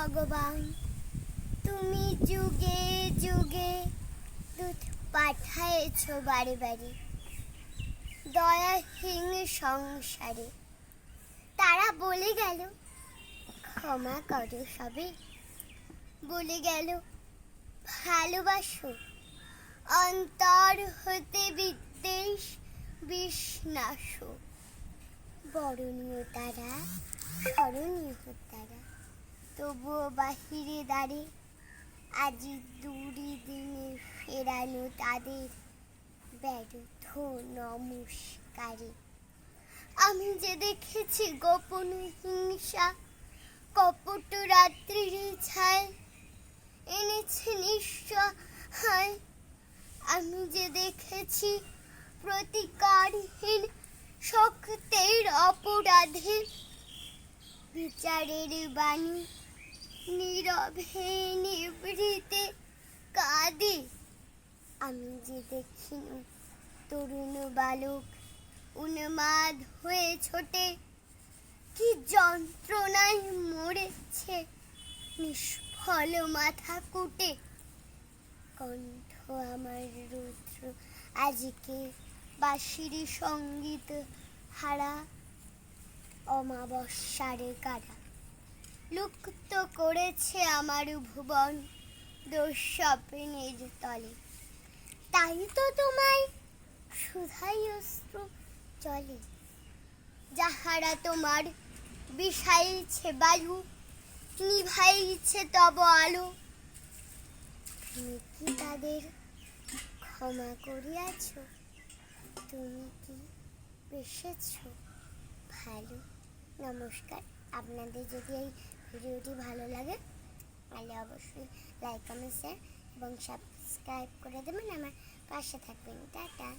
ভগবান। তুমি যুগে যুগে দুধ পাঠায়েছ বাড়ি বাড়ি। দয়াহীন সংসারে। তারা বলে গেল, ক্ষমা করো সবে। বলে গেল, ভালোবাসো। অন্তর হতে বিদ্বেষ বিষ্ণাসো। বরণীয় তারা, স্মরণীয় তারা তবুও বাহিরে দাঁড়ে আজি দুরি দিনে ফেরানো তাদের ব্যর্থ নমস্কারে। আমি যে দেখেছি গোপন হিংসা, কপট রাত্রির ছায়, এনেছে নিঃসহায়। আমি যে দেখেছি প্রতিকারহীন শক্তের অপরাধের বিচারের বাণী নীরবে নিবৃতে কাঁদে। আমি যে দেখিনু তরুণ বালক উন্মাদ হয়ে ছোটে। কি যন্ত্রণায় মরেছে নিষ্ফল মাথা কুটে। কণ্ঠ আমার রুদ্র, আজকে বাঁশিরি সংগীত হারা, অমাবস্যারে কারা লুপ্ত করেছে আমার ভুবন দুঃস্বপ্নের তলে। তাই তো তোমায় সুধাই অস্ত্র চলে। যাহারা তোমার বিষাইছে বায়ু, নিভাইছে তব আলো, তুমি কি তাদের ক্ষমা করিয়াছ? তুমি কি বেসেছ? ভালো, নমস্কার। আপনাদের যদি এই ভিডিওটি ভালো লাগে, তাহলে অবশ্যই লাইক কমেন্ট শেয়ার এবং সাবস্ক্রাইব করে দেবেন। আমার পাশে থাকবেন। টাটা।